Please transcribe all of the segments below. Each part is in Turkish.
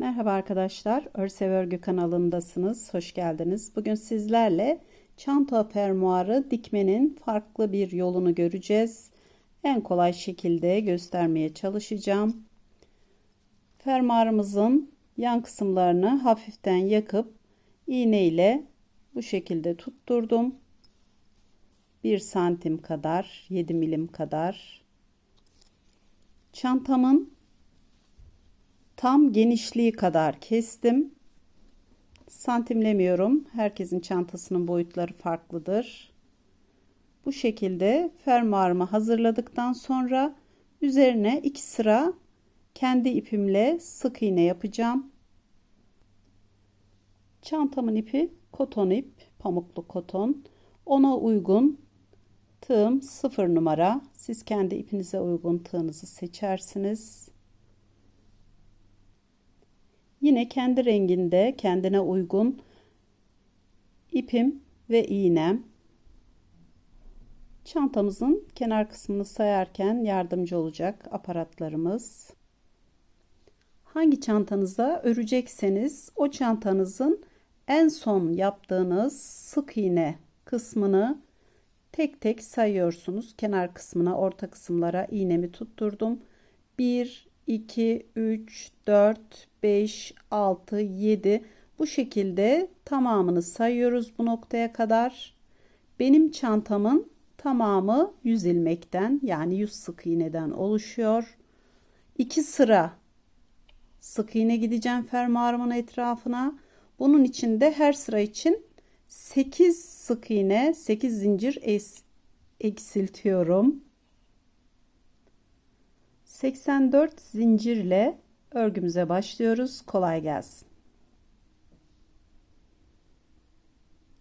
Merhaba arkadaşlar, Örsev Örgü kanalındasınız. Hoş geldiniz. Bugün sizlerle çanta fermuarı dikmenin farklı bir yolunu göreceğiz. En kolay şekilde göstermeye çalışacağım. Fermuarımızın yan kısımlarını hafiften yakıp iğne ile bu şekilde tutturdum. 1 santim kadar, 7 milim kadar. Çantamın tam genişliği kadar kestim. Santimlemiyorum. Herkesin çantasının boyutları farklıdır. Bu şekilde fermuarımı hazırladıktan sonra üzerine iki sıra kendi ipimle sık iğne yapacağım. Çantamın ipi koton ip, pamuklu koton. Ona uygun tığım 0 numara. Siz kendi ipinize uygun tığınızı seçersiniz. Yine kendi renginde kendine uygun ipim ve iğnem. Çantamızın kenar kısmını sayarken yardımcı olacak aparatlarımız. Hangi çantanıza örecekseniz o çantanızın en son yaptığınız sık iğne kısmını tek tek sayıyorsunuz. Kenar kısmına, orta kısımlara iğnemi tutturdum. 1 2, 3, 4, 5, 6, 7 bu şekilde tamamını sayıyoruz bu noktaya kadar. Benim çantamın tamamı 100 ilmekten yani 100 sık iğneden oluşuyor. 2 sıra sık iğne gideceğim fermuarımın etrafına. Bunun için de her sıra için 8 sık iğne, 8 zincir eksiltiyorum. 84 zincirle örgümüze başlıyoruz. Kolay gelsin.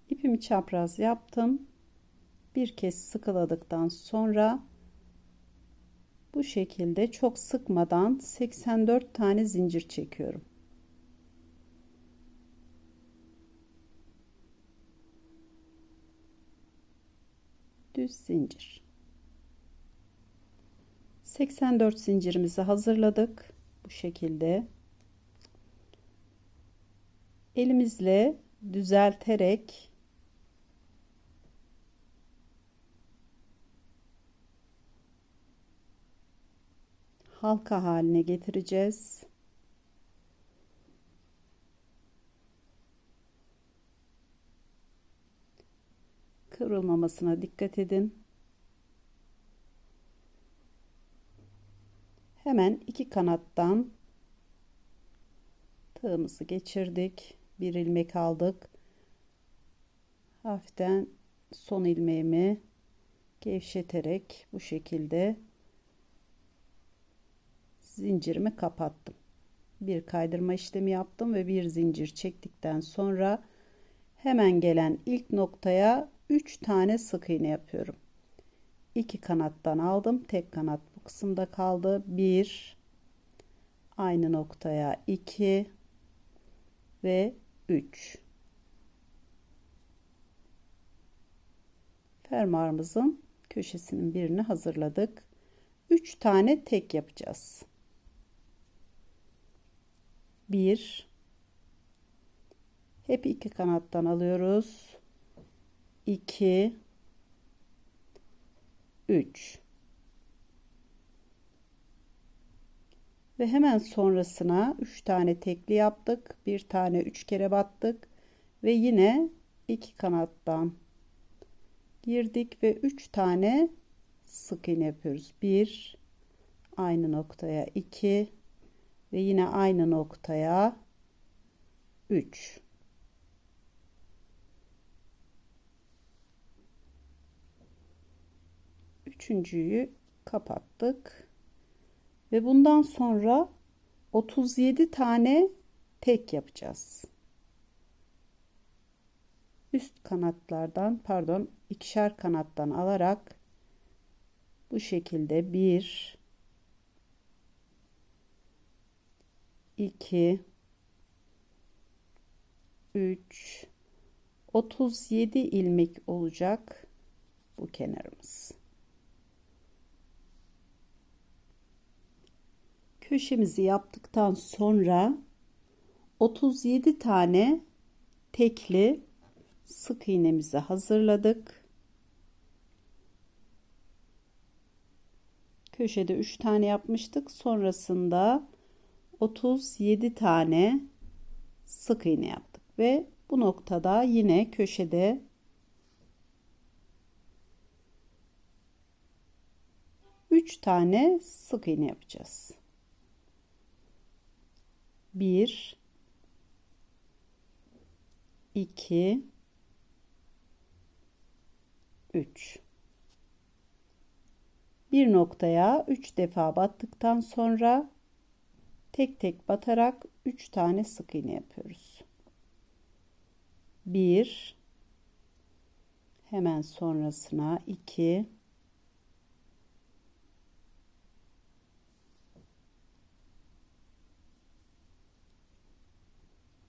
İpimi çapraz yaptım. Bir kez sıkıladıktan sonra bu şekilde çok sıkmadan 84 tane zincir çekiyorum. Düz zincir. 84 zincirimizi hazırladık. Bu şekilde. Elimizle düzelterek halka haline getireceğiz. Kıvrılmamasına dikkat edin. Hemen iki kanattan tığımızı geçirdik. Bir ilmek aldık. Hafiften son ilmeğimi gevşeterek bu şekilde zincirimi kapattım. Bir kaydırma işlemi yaptım ve bir zincir çektikten sonra hemen gelen ilk noktaya 3 tane sık iğne yapıyorum. 2 kanattan aldım. Tek kanat kısımda kaldı. 1 aynı noktaya 2 ve 3 fermuarımızın köşesinin birini hazırladık. 3 tane tek yapacağız. 1 hep iki kanattan alıyoruz. 2 3 ve hemen sonrasına 3 tane tekli yaptık. Bir tane 3 kere battık ve yine iki kanattan girdik ve 3 tane sık iğne yapıyoruz. 1 aynı noktaya 2 ve yine aynı noktaya 3 üçüncüyü kapattık ve bundan sonra 37 tane tek yapacağız. Üst kanatlardan pardon ikişer kanattan alarak bu şekilde 1 2 3 37 ilmek olacak bu kenarımız. Köşemizi yaptıktan sonra 37 tane tekli sık iğnemizi hazırladık. Köşede 3 tane yapmıştık. Sonrasında 37 tane sık iğne yaptık ve bu noktada yine köşede üç tane sık iğne yapacağız. Bir, iki, üç. Bir noktaya üç defa battıktan sonra tek tek batarak 3 tane sık iğne yapıyoruz. 1 hemen sonrasına 2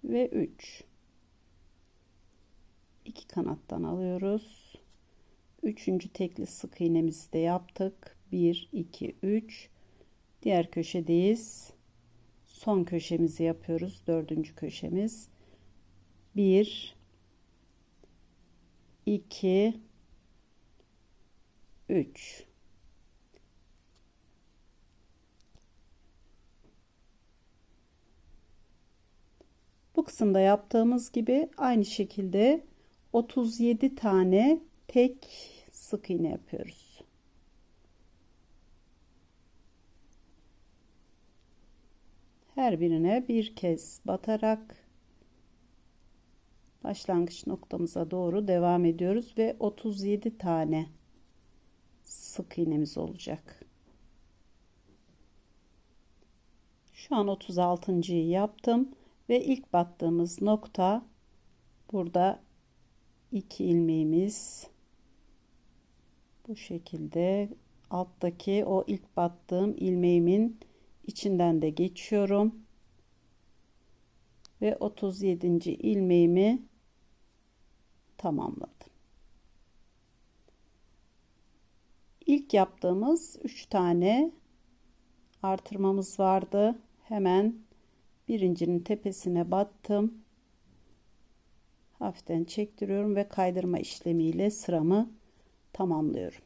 ve 3 2 kanattan alıyoruz. Üçüncü tekli sık iğnemizi de yaptık. 1 2 3 diğer köşedeyiz son köşemizi yapıyoruz. Dördüncü köşemiz. Bir, iki, üç. Bu kısımda yaptığımız gibi aynı şekilde 37 tane tek sık iğne yapıyoruz. her birine bir kez batarak başlangıç noktamıza doğru devam ediyoruz ve 37 tane sık iğnemiz olacak. Şu an 36.yı yaptım ve ilk battığımız nokta burada iki ilmeğimiz bu şekilde alttaki o ilk battığım ilmeğimin içinden de geçiyorum ve 37. ilmeğimi tamamladım. İlk yaptığımız 3 tane artırmamız vardı. Hemen birincinin tepesine battım. Hafiften çektiriyorum ve kaydırma işlemiyle sıramı tamamlıyorum.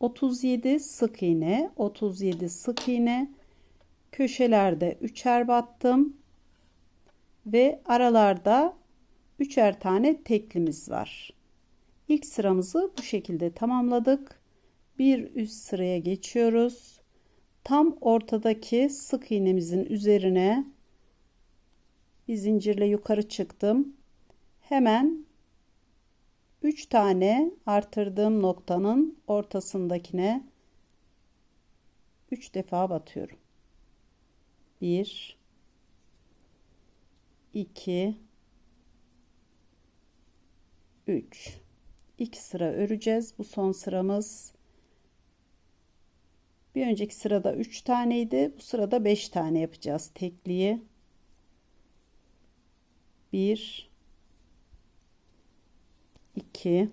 37 sık iğne 37 sık iğne köşelerde üçer battım ve aralarda üçer tane teklimiz var İlk sıramızı bu şekilde tamamladık bir üst sıraya geçiyoruz tam ortadaki sık iğnemizin üzerine bir zincirle yukarı çıktım hemen 3 tane artırdığım noktanın ortasındakine 3 defa batıyorum. 1 2 3 2 sıra öreceğiz. Bu son sıramız. Bir önceki sırada 3 taneydi. Bu sırada 5 tane yapacağız tekliği. 1 2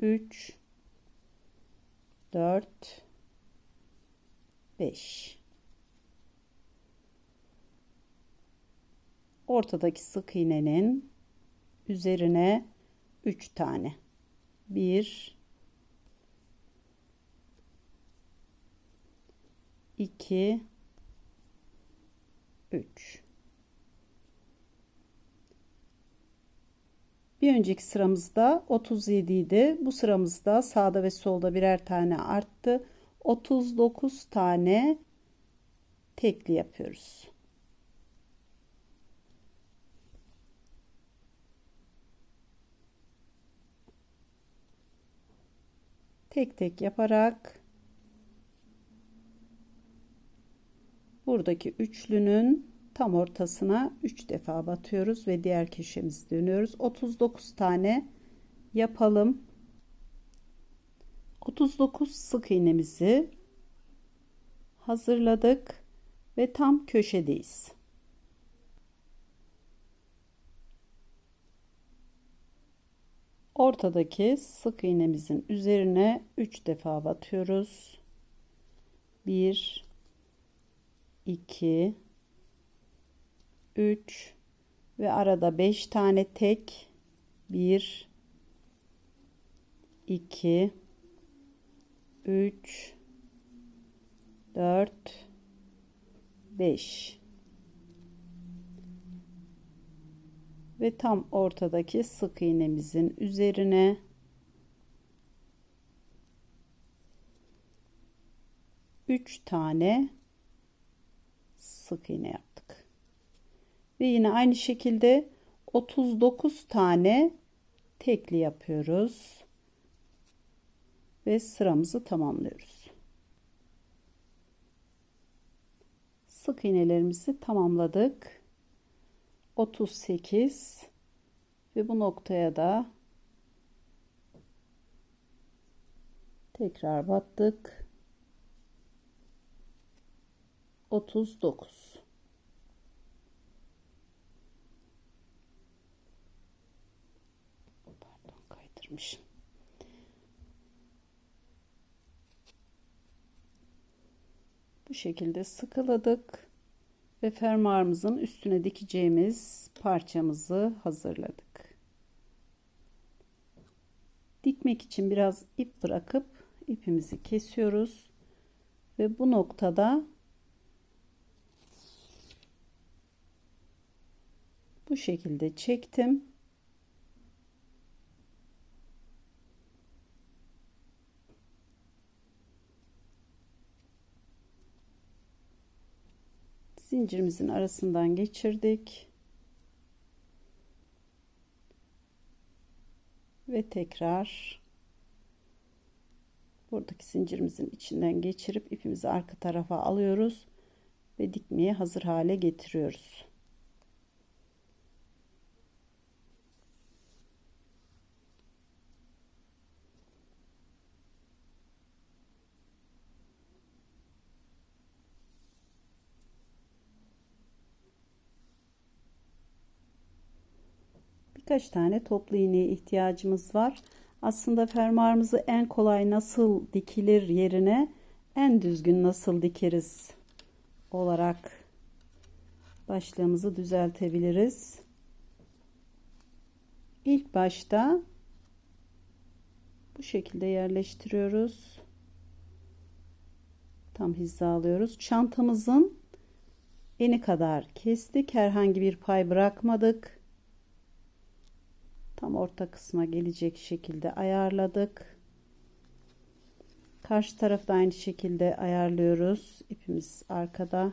3 4 5 ortadaki sık iğnenin üzerine 3 tane 1 2 3 Bir önceki sıramızda 37 idi. Bu sıramızda sağda ve solda birer tane arttı. 39 tane tekli yapıyoruz. Tek tek yaparak buradaki üçlünün tam ortasına 3 defa batıyoruz ve diğer köşemizi dönüyoruz. 39 tane yapalım. 39 sık iğnemizi hazırladık ve tam köşedeyiz ortadaki sık iğnemizin üzerine 3 defa batıyoruz. 1 2 3 ve arada 5 tane tek 1 2 3 4 5 ve tam ortadaki sık iğnemizin üzerine üç tane sık iğne yaptık. Ve yine aynı şekilde 39 tane tekli yapıyoruz. Ve sıramızı tamamlıyoruz. Sık iğnelerimizi tamamladık. 38 ve bu noktaya da tekrar battık 39 pardon kaydırmışım. Bu şekilde sıkıladık ve fermuarımızın üstüne dikeceğimiz parçamızı hazırladık. Dikmek için biraz ip bırakıp ipimizi kesiyoruz ve bu noktada bu şekilde çektim. Zincirimizin arasından geçirdik. Ve tekrar buradaki zincirimizin içinden geçirip ipimizi arka tarafa alıyoruz ve dikmeye hazır hale getiriyoruz. Birkaç tane toplu iğneye ihtiyacımız var. Aslında fermuarımızı en kolay nasıl dikilir yerine en düzgün nasıl dikeriz olarak başlığımızı düzeltebiliriz. İlk başta bu şekilde yerleştiriyoruz. Tam hizalıyoruz. Çantamızın eni kadar kestik. Herhangi bir pay bırakmadık tam orta kısma gelecek şekilde ayarladık. Karşı tarafta aynı şekilde ayarlıyoruz. İpimiz arkada.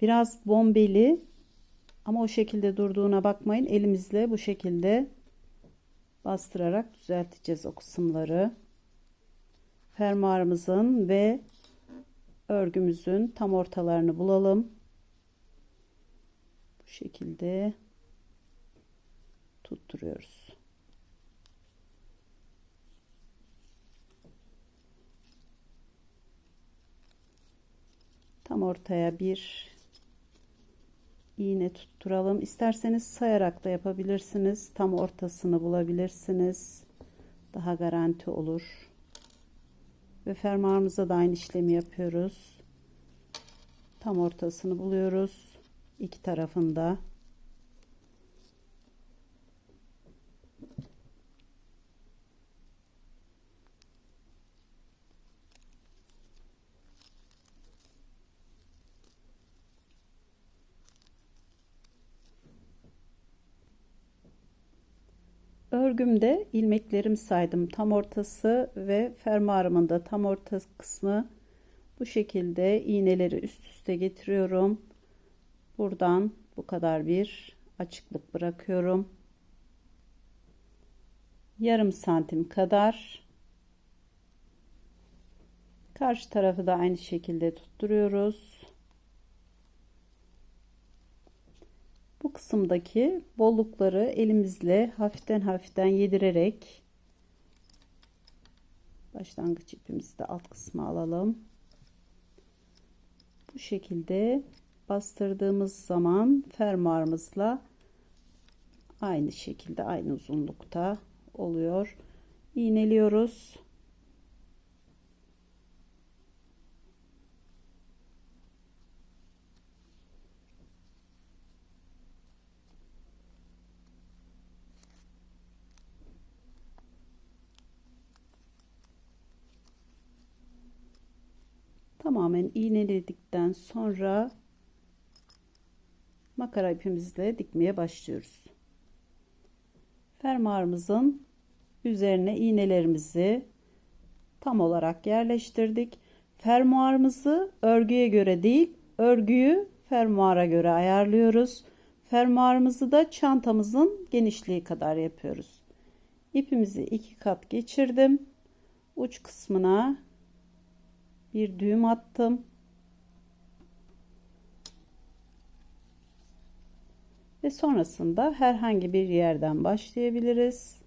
Biraz bombeli ama o şekilde durduğuna bakmayın. Elimizle bu şekilde bastırarak düzelteceğiz o kısımları. Fermuarımızın ve örgümüzün tam ortalarını bulalım. Bu şekilde tutturuyoruz. Tam ortaya bir iğne tutturalım. İsterseniz sayarak da yapabilirsiniz. Tam ortasını bulabilirsiniz. Daha garanti olur. Ve fermuarımıza da aynı işlemi yapıyoruz. Tam ortasını buluyoruz. İki tarafında. Örgümde ilmeklerimi saydım. Tam ortası ve fermuarımın da tam orta kısmı bu şekilde iğneleri üst üste getiriyorum. Buradan bu kadar bir açıklık bırakıyorum. Yarım santim kadar karşı tarafı da aynı şekilde tutturuyoruz. bu kısımdaki bollukları elimizle hafiften hafiften yedirerek başlangıç ipimizi de alt kısma alalım. Bu şekilde bastırdığımız zaman fermuarımızla aynı şekilde aynı uzunlukta oluyor. İğneliyoruz. Tamamen iğneledikten sonra makara ipimizle dikmeye başlıyoruz. Fermuarımızın üzerine iğnelerimizi tam olarak yerleştirdik. Fermuarımızı örgüye göre değil, örgüyü fermuara göre ayarlıyoruz. Fermuarımızı da çantamızın genişliği kadar yapıyoruz. İpimizi iki kat geçirdim. Uç kısmına bir düğüm attım. Ve sonrasında herhangi bir yerden başlayabiliriz.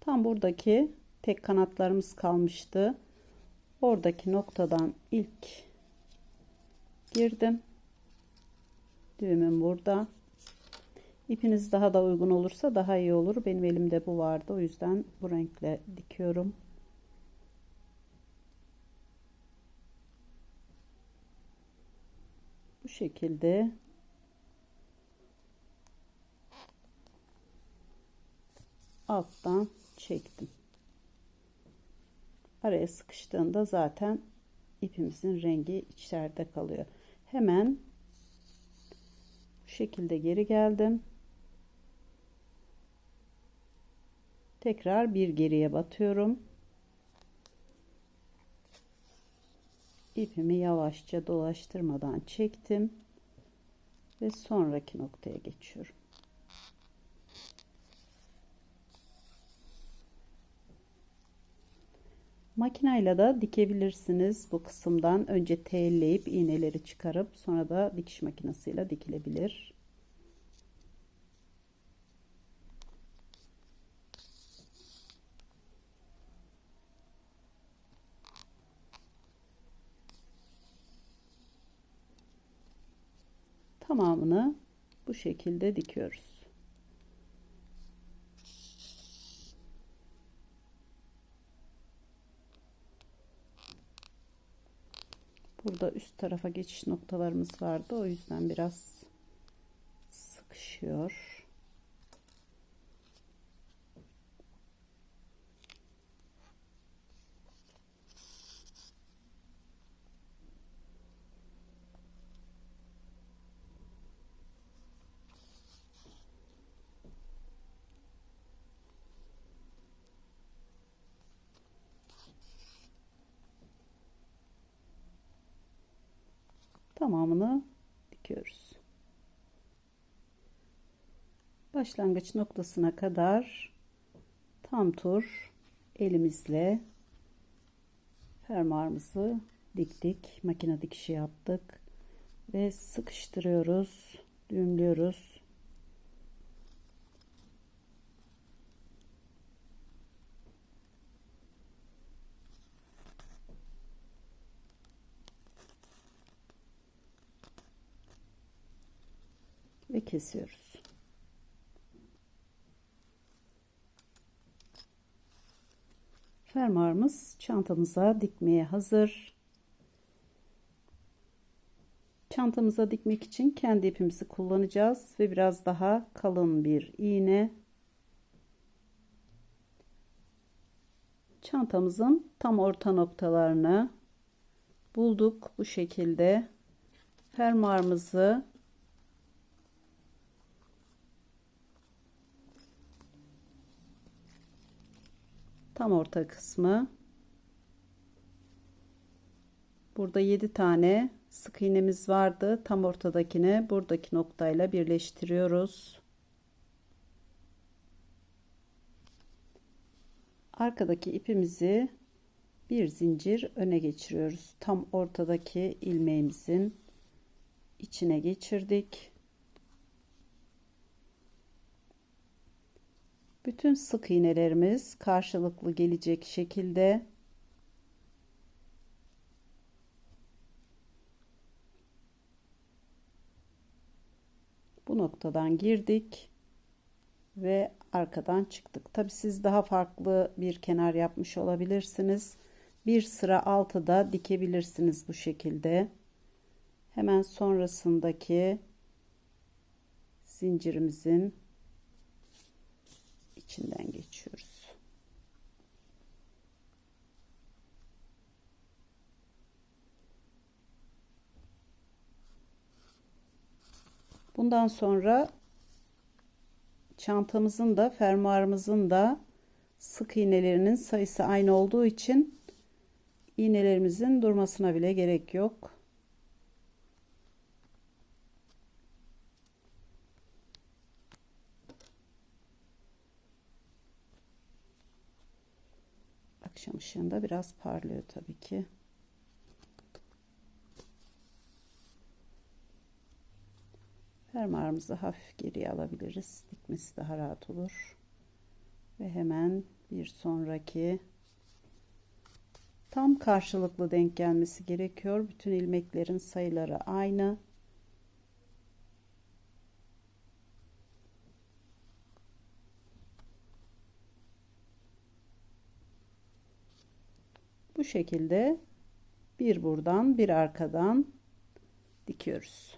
Tam buradaki tek kanatlarımız kalmıştı. Oradaki noktadan ilk girdim. Düğümüm burada. İpiniz daha da uygun olursa daha iyi olur. Benim elimde bu vardı. O yüzden bu renkle dikiyorum. Bu şekilde alttan çektim. Araya sıkıştığında zaten ipimizin rengi içeride kalıyor. Hemen bu şekilde geri geldim. Tekrar bir geriye batıyorum. İpimi yavaşça dolaştırmadan çektim ve sonraki noktaya geçiyorum. Makinayla da dikebilirsiniz bu kısımdan. Önce telleyip iğneleri çıkarıp sonra da dikiş makinesiyle dikilebilir. Tamamını bu şekilde dikiyoruz. Burada üst tarafa geçiş noktalarımız vardı. O yüzden biraz sıkışıyor. Tamamını dikiyoruz. Başlangıç noktasına kadar tam tur elimizle fermuarımızı diktik. Makine dikişi yaptık ve sıkıştırıyoruz, düğümlüyoruz. ve kesiyoruz. Fermuarımız çantamıza dikmeye hazır. Çantamıza dikmek için kendi ipimizi kullanacağız ve biraz daha kalın bir iğne. Çantamızın tam orta noktalarını bulduk bu şekilde. Fermuarımızı tam orta kısmı. Burada 7 tane sık iğnemiz vardı. Tam ortadakine buradaki noktayla birleştiriyoruz. Arkadaki ipimizi bir zincir öne geçiriyoruz. Tam ortadaki ilmeğimizin içine geçirdik Bütün sık iğnelerimiz karşılıklı gelecek şekilde bu noktadan girdik ve arkadan çıktık. Tabi siz daha farklı bir kenar yapmış olabilirsiniz. Bir sıra altıda dikebilirsiniz bu şekilde. Hemen sonrasındaki zincirimizin içinden geçiyoruz. Bundan sonra çantamızın da fermuarımızın da sık iğnelerinin sayısı aynı olduğu için iğnelerimizin durmasına bile gerek yok. Akşam ışığında biraz parlıyor tabii ki. Fermuarımızı hafif geriye alabiliriz. Dikmesi daha rahat olur. Ve hemen bir sonraki tam karşılıklı denk gelmesi gerekiyor. Bütün ilmeklerin sayıları aynı. Bu şekilde bir buradan bir arkadan dikiyoruz.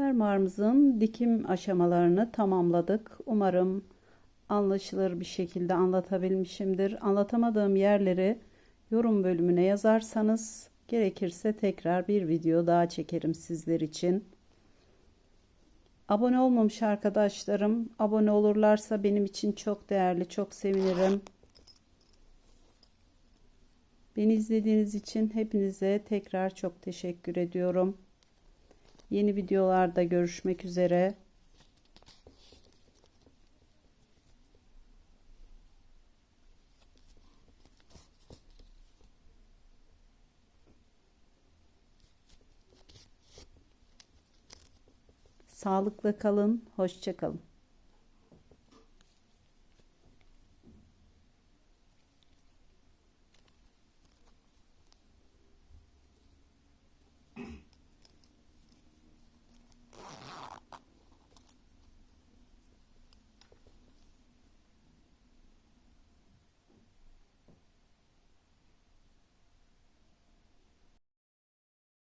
Fermuarımızın dikim aşamalarını tamamladık. Umarım anlaşılır bir şekilde anlatabilmişimdir. Anlatamadığım yerleri yorum bölümüne yazarsanız gerekirse tekrar bir video daha çekerim sizler için. Abone olmamış arkadaşlarım abone olurlarsa benim için çok değerli, çok sevinirim. Beni izlediğiniz için hepinize tekrar çok teşekkür ediyorum. Yeni videolarda görüşmek üzere. Sağlıkla kalın, hoşça kalın.